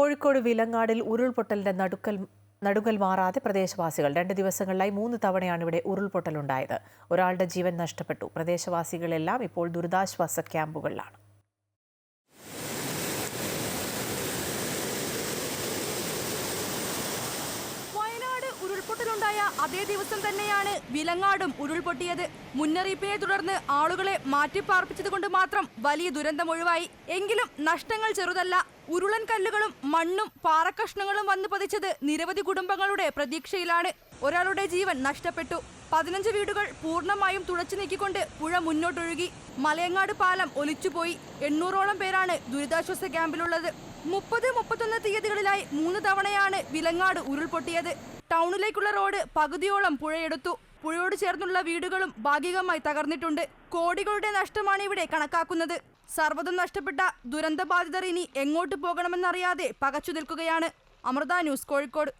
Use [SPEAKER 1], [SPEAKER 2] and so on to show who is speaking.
[SPEAKER 1] കോഴിക്കോട് വിലങ്ങാടിൽ ഉരുൾപൊട്ടലിന്റെ നടുക്കൽ നടുങ്ങൽ മാറാതെ പ്രദേശവാസികൾ രണ്ട് ദിവസങ്ങളിലായി മൂന്ന് തവണയാണ് ഇവിടെ ഉരുൾപൊട്ടലുണ്ടായത്. ഒരാളുടെ ജീവൻ നഷ്ടപ്പെട്ടു. പ്രദേശവാസികളെല്ലാം ഇപ്പോൾ ദുരിതാശ്വാസ ക്യാമ്പുകളിലാണ്.
[SPEAKER 2] അതേ ദിവസം തന്നെയാണ് വിലങ്ങാടും ഉരുൾപൊട്ടിയത്. മുന്നറിയിപ്പിനെ തുടർന്ന് ആളുകളെ മാറ്റിപ്പാർപ്പിച്ചതുകൊണ്ട് മാത്രം വലിയ ദുരന്തമൊഴിവായി എങ്കിലും നഷ്ടങ്ങൾ ചെറുതല്ല ഉരുളൻ കല്ലുകളും മണ്ണും പാറക്കഷ്ണങ്ങളും വന്നു പതിച്ചത് നിരവധി കുടുംബങ്ങളുടെ പ്രതീക്ഷയിലാണ്. ഒരാളുടെ ജീവൻ നഷ്ടപ്പെട്ടു. പതിനഞ്ച് വീടുകൾ പൂർണമായും തുളച്ചു നീക്കിക്കൊണ്ട് പുഴ മുന്നോട്ടൊഴുകി. മലയങ്ങാട് പാലം ഒലിച്ചുപോയി. എണ്ണൂറോളം പേരാണ് ദുരിതാശ്വാസ ക്യാമ്പിലുള്ളത്. മുപ്പത് മുപ്പത്തൊന്ന് തീയതികളിലായി മൂന്ന് തവണയാണ് വിലങ്ങാട് ഉരുൾപൊട്ടിയത്. ടൗണിലേക്കുള്ള റോഡ് പകുതിയോളം പുഴയെടുത്തു. പുഴയോട് ചേർന്നുള്ള വീടുകളും ഭാഗികമായി തകർന്നിട്ടുണ്ട്. കോടികളുടെ നഷ്ടമാണ് ഇവിടെ കണക്കാക്കുന്നത്. സർവതും നഷ്ടപ്പെട്ട ദുരന്തബാധിതർ ഇനി എങ്ങോട്ട് പോകണമെന്നറിയാതെ പകച്ചു നിൽക്കുകയാണ്. അമൃത ന്യൂസ് കോഴിക്കോട്.